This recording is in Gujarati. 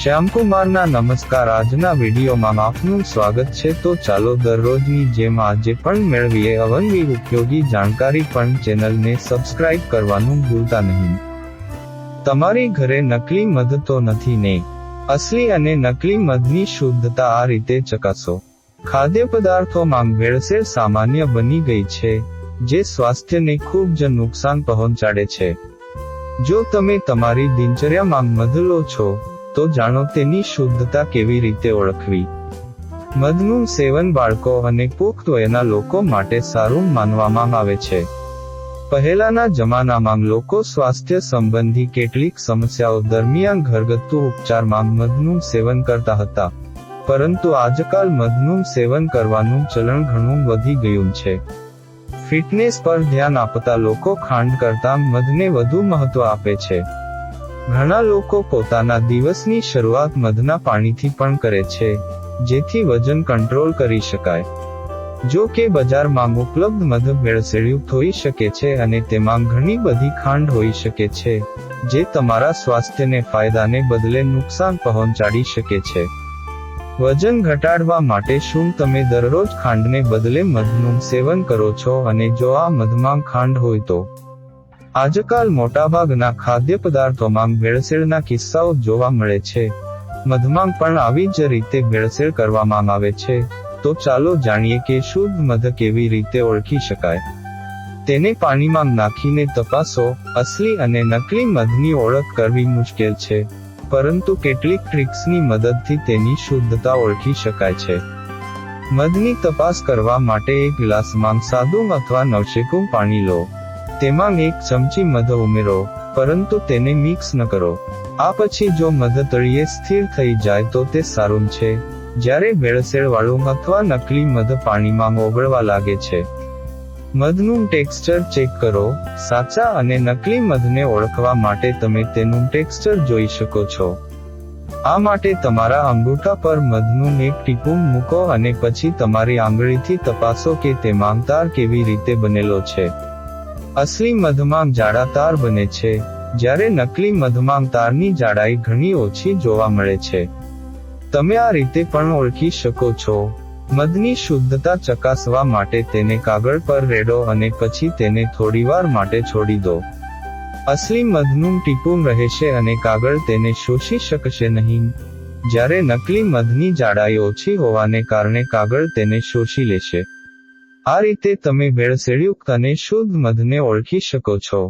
શ્યામકુમારના નમસ્કાર આજના વિડીયોમાં આપનું સ્વાગત છે. તો ચાલો દરરોજની જેમ આજે પણ મેળવીએ અવનવી ઉપયોગી જાણકારી પણ ચેનલને સબસ્ક્રાઇબ કરવાનું ભૂલતા નહીં. તમારી ઘરે નકલી મધ તો નથી ને? અસલી અને નકલી મધની શુદ્ધતા આ રીતે ચકાસો. ખાદ્ય પદાર્થોમાં ભેળસેળ સામાન્ય બની ગઈ છે, જે સ્વાસ્થ્યને ખૂબ જ નુકસાન પહોંચાડે છે. જો તમે તમારી દિનચર્યામાં મધ લો છો તો જાણો તેની શુદ્ધતા કેવી રીતે ઓળખવી? મધનું સેવન બાળકો અને પુખ્ત વયના લોકો માટે સારું માનવામાં આવે છે. પહેલાના જમાનામાં લોકો સ્વાસ્થ્ય સંબંધી કેટલીક સમસ્યાઓ દરમિયાન ઘરગથ્થુ ઉપચારમાં મધનું સેવન કરતા હતા. પરંતુ આજકાલ મધનું સેવન કરવાનું ચલણ ઘણું વધી ગયું છે. ફિટનેસ પર ધ્યાન આપતા લોકો ખાંડ કરતા મધને વધુ મહત્વ આપે છે. ઘણા લોકો પોતાના દિવસની શરૂઆત મધના પાણીથી પણ કરે છે, જેથી વજન કંટ્રોલ કરી શકાય. જો કે બજારમાં ઉપલબ્ધ મધ ભેળસેળયુક્ત હોઈ શકે છે અને તેમાં ઘણી બધી ખાંડ હોઈ શકે છે, જે તમારા સ્વાસ્થ્યને ફાયદાને બદલે નુકસાન પહોંચાડી શકે છે. વજન ઘટાડવા માટે શું તમે દરરોજ ખાંડને બદલે મધનું સેવન કરો છો અને જો આ મધમાં ખાંડ હોય તો? આજકાલ મોટાભાગના ખાદ્ય પદાર્થોમાં ભેળસેળના કિસ્સાઓ જોવા મળે છે. મધમાં પણ આવી જ રીતે ભેળસેળ કરવામાં આવે છે. તો ચાલો જાણીએ કે શુદ્ધ મધ કેવી રીતે ઓળખી શકાય. તેને પાણીમાં નાખીને તપાસો. અસલી અને નકલી મધની ઓળખ કરવી મુશ્કેલ છે. પરંતુ કેટલીક ટ્રિક્સની મદદથી તેની શુદ્ધતા ઓળખી શકાય છે. મધની તપાસ કરવા માટે એક ગ્લાસમાં સાદું અથવા નવશેકું પાણી લો. તેમાં એક ચમચી મધ ઉમેરો, પરંતુ તેને મિક્સ ન કરો. આ પછી જો મધ તળિયે સ્થિર થઈ જાય તો તે સારું છે. જ્યારે ભેળસેળ વાળું અથવા નકલી મધ પાણીમાં ઓગળવા લાગે છે. મધનું ટેક્સચર ચેક કરો, સાચા અને નકલી મધને ઓળખવા માટે તમે તેનું ટેક્સચર જોઈ શકો છો. આ માટે તમારા અંગૂઠા પર મધનું એક ટીપું મૂકો અને પછી તમારી આંગળીથી તપાસો કે તે તાર કેવી રીતે બનેલો છે. અસલી મધમાંગ જાડા તાર બને છે, જ્યારે નકલી મધમાંગ તારની જાડાઈ ઘણી ઓછી જોવા મળે છે. તમે આ રીતે પણ ઓળખી શકો છો. મધની શુદ્ધતા ચકાસવા માટે તેને કાગળ પર રેડો અને પછી તેને થોડીવાર માટે છોડી દો. અસલી મધનું ટીપું રહેશે અને કાગળ તેને શોષી શકશે નહીં. જ્યારે નકલી મધની જાડાઈ ઓછી હોવાને કારણે કાગળ તેને શોષી લેશે. આ રીતે તમે ભેળસેળયુક્ત અને શુદ્ધ મધને ઓળખી શકો છો.